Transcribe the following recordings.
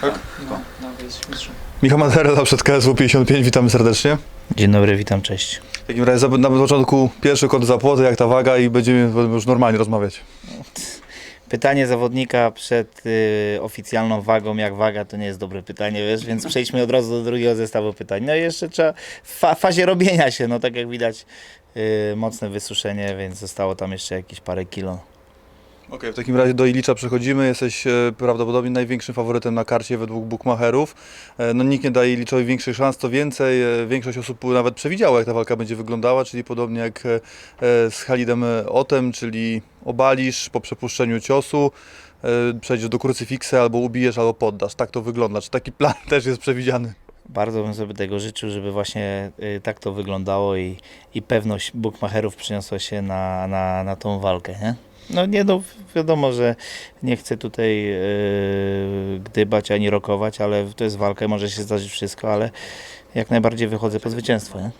Tak? No, jest mistrzem. Michał Materela przed KSW 55, witamy serdecznie. Dzień dobry, witam, cześć. W takim razie na początku pierwszy kod za płoty, jak ta waga i będziemy już normalnie rozmawiać. Pytanie zawodnika przed y, oficjalną wagą, jak waga, to nie jest dobre pytanie, wiesz, więc przejdźmy od razu do drugiego zestawu pytań. No i jeszcze trzeba w fa- fazie robienia się, no tak jak widać, y, mocne wysuszenie, więc zostało tam jeszcze jakieś parę kilo. Okej, w takim razie do Ilicza przechodzimy. Jesteś e, prawdopodobnie największym faworytem na karcie według bookmacherów. E, no nikt nie daje Iliczowi większych szans, to więcej. E, większość osób nawet przewidziała, jak ta walka będzie wyglądała, czyli podobnie jak z Halidem Otem, czyli obalisz po przepuszczeniu ciosu, przejdziesz do krucyfiksy, albo ubijesz, albo poddasz. Tak to wygląda. Czy taki plan też jest przewidziany? Bardzo bym sobie tego życzył, żeby właśnie tak to wyglądało i, i pewność bookmacherów przyniosła się na, na, na tą walkę, nie? No nie no, wiadomo, że nie chcę tutaj y, gdybać ani rokować, ale to jest walka może się zdarzyć wszystko, ale jak najbardziej wychodzę po zwycięstwo, nie?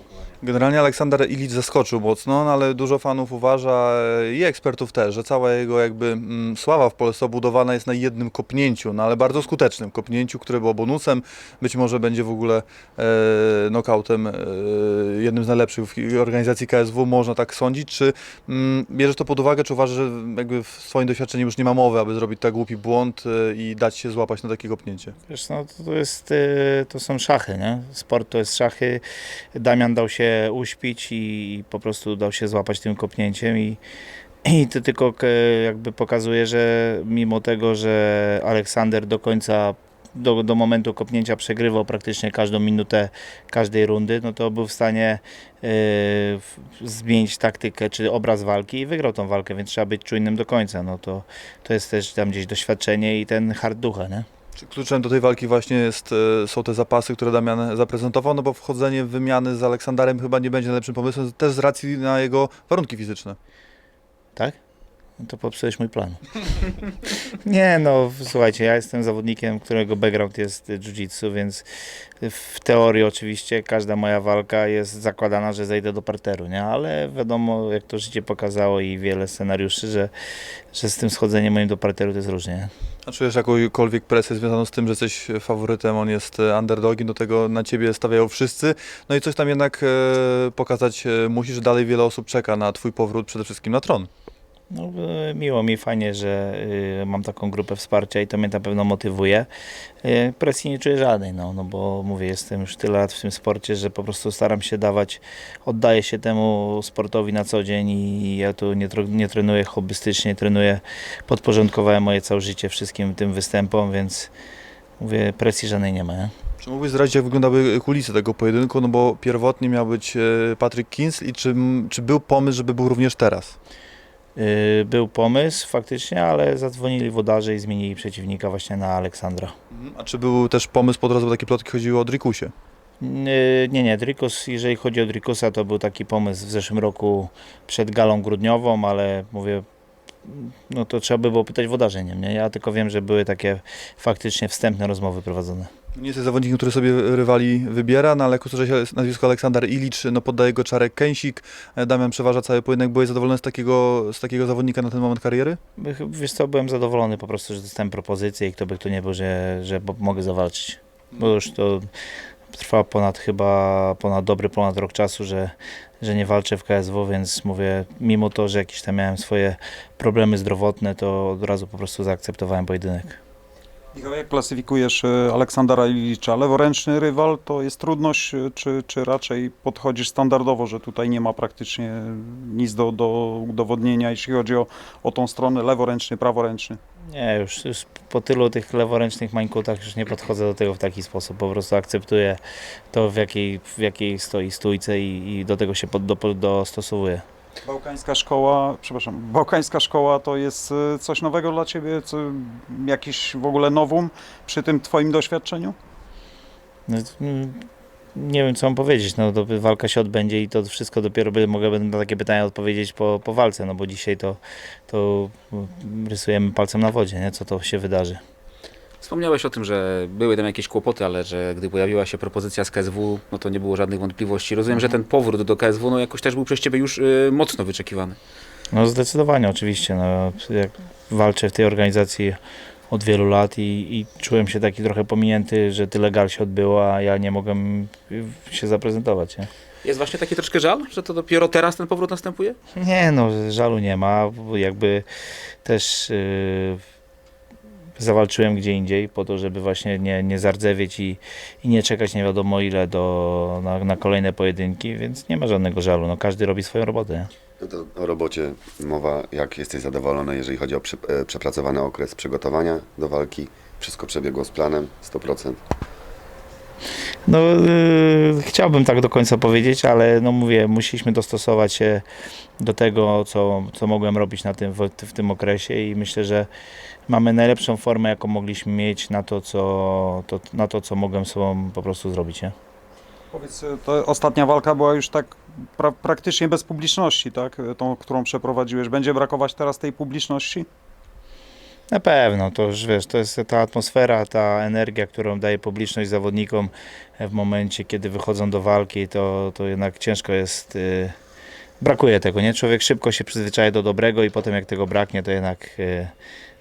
Generalnie Aleksander Ilicz zaskoczył mocno, no ale dużo fanów uważa e, i ekspertów też, że cała jego jakby mm, sława w Polsce obudowana jest na jednym kopnięciu, no ale bardzo skutecznym kopnięciu, które było bonusem, być może będzie w ogóle e, nokautem e, jednym z najlepszych w organizacji KSW, można tak sądzić, czy mm, bierzesz to pod uwagę, czy uważasz, że jakby w swoim doświadczeniu już nie ma mowy, aby zrobić tak głupi błąd e, i dać się złapać na takie kopnięcie? Wiesz, no to, jest, y, to są szachy, nie? Sport to jest szachy. Damian dał się uśpić i po prostu dał się złapać tym kopnięciem i, i to tylko k- jakby pokazuje, że mimo tego, że Aleksander do końca do, do momentu kopnięcia przegrywał praktycznie każdą minutę każdej rundy, no to był w stanie y, w- zmienić taktykę czy obraz walki i wygrał tą walkę, więc trzeba być czujnym do końca. No to, to jest też tam gdzieś doświadczenie i ten hard ducha, nie? Czy kluczem do tej walki właśnie jest, e, są te zapasy, które Damian zaprezentował, no bo wchodzenie w wymiany z Aleksanderem chyba nie będzie najlepszym pomysłem, też z racji na jego warunki fizyczne. Tak? No to popsułeś mój plan. Nie no, słuchajcie, ja jestem zawodnikiem, którego background jest jiu-jitsu, więc w teorii oczywiście każda moja walka jest zakładana, że zejdę do parteru, nie? Ale wiadomo, jak to życie pokazało i wiele scenariuszy, że, że z tym schodzeniem moim do parteru to jest różnie. nie? A czujesz jakąkolwiek presję związaną z tym, że jesteś faworytem, on jest e, underdogiem, do tego na ciebie stawiają wszyscy, no i coś tam jednak e, pokazać e, musisz, dalej wiele osób czeka na twój powrót, przede wszystkim na tron. No, y, miło mi, fajnie, że y, mam taką grupę wsparcia i to mnie na pewno motywuje. Y, presji nie czuję żadnej, no, no bo mówię, jestem już tyle lat w tym sporcie, że po prostu staram się dawać, oddaję się temu sportowi na co dzień i ja tu nie, nie trenuję hobbystycznie, trenuję, podporządkowałem moje całe życie wszystkim tym występom, więc mówię, presji żadnej nie ma. Nie? Czy mógłbyś zdradzić, jak wyglądały kulisy tego pojedynku, no bo pierwotnie miał być e, Patrick Kinsl i czy, czy był pomysł, żeby był również teraz? Y, Był pomysł faktycznie, ale zadzwonili wodarze i zmienili przeciwnika właśnie na Aleksandra. A czy był też pomysł, po drodze, bo takie plotki chodziły o Drikusie? Yy, Nie, nie, Dricus, jeżeli chodzi o Dricusa, to był taki pomysł w zeszłym roku przed galą grudniową, ale mówię, no to trzeba by było pytać wodarzeniem, nie? Ja tylko wiem, że były takie faktycznie wstępne rozmowy prowadzone. Nie jesteś zawodnikiem, który sobie rywali wybiera, no ale jak usłyszałeś nazwisko Aleksander Ilicz, no poddaje go Czarek Kęsik, e, Damian przeważa cały pojedynek. Byłeś zadowolony z takiego, z takiego zawodnika na ten moment kariery? Wiesz co, byłem zadowolony po prostu, że dostałem propozycję i kto by kto nie był, że, że mogę zawalczyć. Bo już to trwa ponad chyba, ponad dobry ponad rok czasu, że, że nie walczę w KSW, więc mówię, mimo to, że jakieś tam miałem swoje problemy zdrowotne, to od razu po prostu zaakceptowałem pojedynek. Michał, jak klasyfikujesz e, Aleksandra Ilicza? Leworęczny rywal to jest trudność, e, czy, czy raczej podchodzisz standardowo, że tutaj nie ma praktycznie nic do, do udowodnienia, jeśli chodzi o, o tą stronę leworęczny, praworęczny? Nie, już, już po tylu tych leworęcznych mańkutach już nie podchodzę do tego w taki sposób. Po prostu akceptuję to, w jakiej, w jakiej stoi stójce i, i do tego się pod, do, dostosowuję. Bałkańska szkoła, przepraszam, Bałkańska szkoła to jest e, coś nowego dla Ciebie? Co, jakiś w ogóle nowum przy tym Twoim doświadczeniu? No, mm, Nie wiem, co mam powiedzieć. No, to walka się odbędzie i to wszystko dopiero by, mogę na takie pytania odpowiedzieć po, po walce, no bo dzisiaj to, to mm, rysujemy palcem na wodzie, nie? co to się wydarzy. Wspomniałeś o tym, że były tam jakieś kłopoty, ale że gdy pojawiła się propozycja z KSW, no to nie było żadnych wątpliwości. Rozumiem, że ten powrót do KSW no jakoś też był przez Ciebie już y, mocno wyczekiwany. No zdecydowanie, oczywiście. No, jak walczę w tej organizacji od wielu lat i, i czułem się taki trochę pominięty, że tyle gal się odbyło, a ja nie mogłem y, się zaprezentować. Nie? Jest właśnie taki troszkę żal, że to dopiero teraz ten powrót następuje? Nie no, żalu nie ma, jakby też yy, zawalczyłem gdzie indziej po to, żeby właśnie nie, nie zardzewieć i, i nie czekać nie wiadomo ile do, na, na kolejne pojedynki, więc nie ma żadnego żalu, no każdy robi swoją robotę. No to o robocie mowa, jak jesteś zadowolony, jeżeli chodzi o e, przepracowany okres przygotowania do walki. Wszystko przebiegło z planem 100%. No, yy, chciałbym tak do końca powiedzieć, ale no mówię, musieliśmy dostosować się do tego, co, co mogłem robić na tym, w, w tym okresie i myślę, że mamy najlepszą formę, jaką mogliśmy mieć na to, co, to, na to, co mogłem sobą po prostu zrobić. Nie? Powiedz, e, to ostatnia walka była już tak pra, praktycznie bez publiczności, tak? E, Tą, którą przeprowadziłeś. Będzie brakować teraz tej publiczności? Na pewno, to już wiesz, to jest ta atmosfera, ta energia, którą daje publiczność zawodnikom w momencie, kiedy wychodzą do walki, to, to jednak ciężko jest. y, brakuje tego, nie? Człowiek szybko się przyzwyczaja do dobrego i potem jak tego braknie, to jednak, y,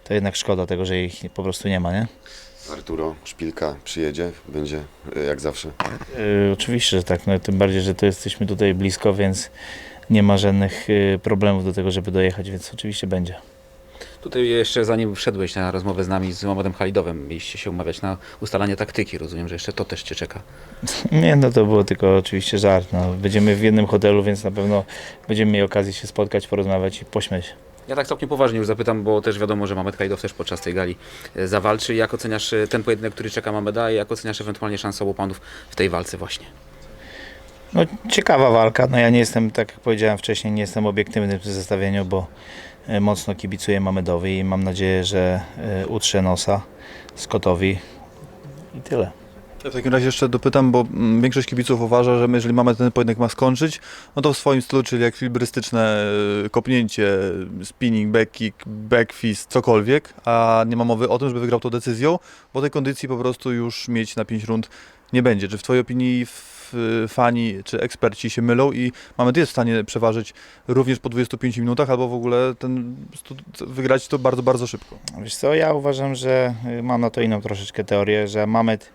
to jednak szkoda tego, że ich po prostu nie ma, nie? Arturo Szpilka przyjedzie, będzie e, jak zawsze. Y, oczywiście, że tak, no, tym bardziej, że to jesteśmy tutaj blisko, więc nie ma żadnych problemów do tego, żeby dojechać, więc oczywiście będzie. Tutaj jeszcze zanim wszedłeś na rozmowę z nami, z Mohamedem Halidowem, mieliście się umawiać na ustalanie taktyki. Rozumiem, że jeszcze to też Cię czeka. Nie, no to było tylko oczywiście żart. No. Będziemy w jednym hotelu, więc na pewno będziemy mieli okazję się spotkać, porozmawiać i pośmiać. Ja tak całkiem poważnie już zapytam, bo też wiadomo, że Mamed Halidow też podczas tej gali e, zawalczy. Jak oceniasz e, ten pojedynek, który czeka Mameda i jak oceniasz ewentualnie szanse obu panów w tej walce właśnie? No, ciekawa walka. No, ja nie jestem, tak jak powiedziałem wcześniej, nie jestem obiektywny przy zestawieniu, bo e, mocno kibicuję Mamedowi i mam nadzieję, że e, utrze nosa Scottowi i tyle. Ja w takim razie jeszcze dopytam, bo mm, większość kibiców uważa, że my, jeżeli mamy ten pojedynek ma skończyć, no to w swoim stylu, czyli ekwilibrystyczne e, kopnięcie, spinning, back kick, back fist, cokolwiek, a nie ma mowy o tym, żeby wygrał to decyzją, bo tej kondycji po prostu już mieć na 5 rund nie będzie. Czy w Twojej opinii f- fani czy eksperci się mylą i mamy jest w stanie przeważyć również po 25 minutach, albo w ogóle ten, wygrać to bardzo, bardzo szybko? Wiesz co, ja uważam, że y, mam na to inną troszeczkę teorię, że Mamet y,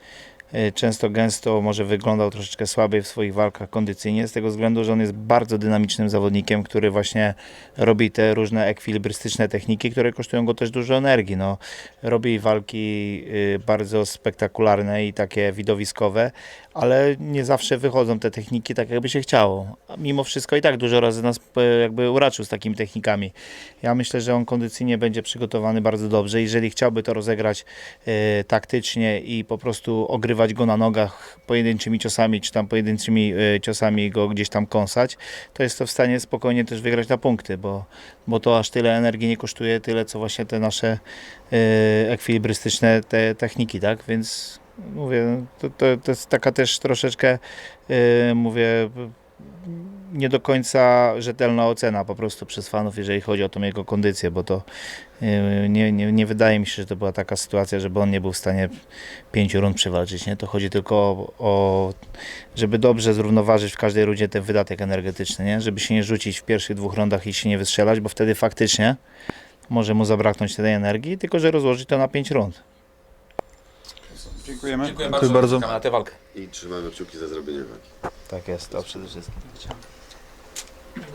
często gęsto może wyglądał troszeczkę słabiej w swoich walkach kondycyjnie, z tego względu, że on jest bardzo dynamicznym zawodnikiem, który właśnie robi te różne ekwilibrystyczne techniki, które kosztują go też dużo energii. No, robi walki y, bardzo spektakularne i takie widowiskowe, ale nie zawsze wychodzą te techniki tak, jakby się chciało. A mimo wszystko i tak dużo razy nas e, jakby uraczył z takimi technikami. Ja myślę, że on kondycyjnie będzie przygotowany bardzo dobrze. Jeżeli chciałby to rozegrać e, taktycznie i po prostu ogrywać go na nogach pojedynczymi ciosami, czy tam pojedynczymi e, ciosami go gdzieś tam kąsać, to jest to w stanie spokojnie też wygrać na punkty, bo, bo to aż tyle energii nie kosztuje, tyle co właśnie te nasze e, ekwilibrystyczne te techniki, tak? Więc mówię, to, to, to jest taka też troszeczkę, e, mówię, nie do końca rzetelna ocena po prostu przez fanów, jeżeli chodzi o tą jego kondycję, bo to yy, nie, nie, nie wydaje mi się, że to była taka sytuacja, żeby on nie był w stanie pięciu rund przewalczyć. Nie? To chodzi tylko o, o żeby dobrze zrównoważyć w każdej rundzie ten wydatek energetyczny, nie? żeby się nie rzucić w pierwszych dwóch rundach i się nie wystrzelać, bo wtedy faktycznie może mu zabraknąć tej energii, tylko że rozłożyć to na pięć rund. Dziękujemy. Dziękuję bardzo. Czekamy na tę walkę. I trzymamy kciuki za zrobienie walki. Tak jest, to przede wszystkim.